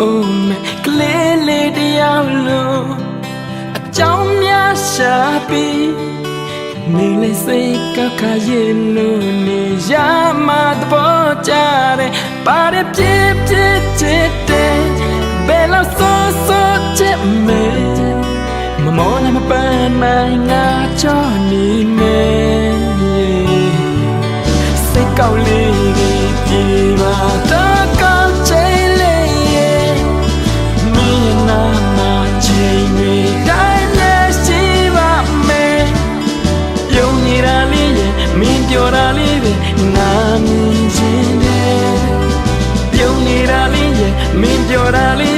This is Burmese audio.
အိုမဲကလေးလေးတယောက်လုံးအကြောင်းများရှာပြီးနေလေစိတ်ကခါရင်လို့နေရမှာတပေါ်ကြတယ်ပါရပြည့်ပြည့်ချစ်တယ်ဘယ်လောက် ပြောတာလေးပဲငါမြင်ခြင်းတယ်ယုံနေတာလေးရဲ့မင်းပြောတာလေး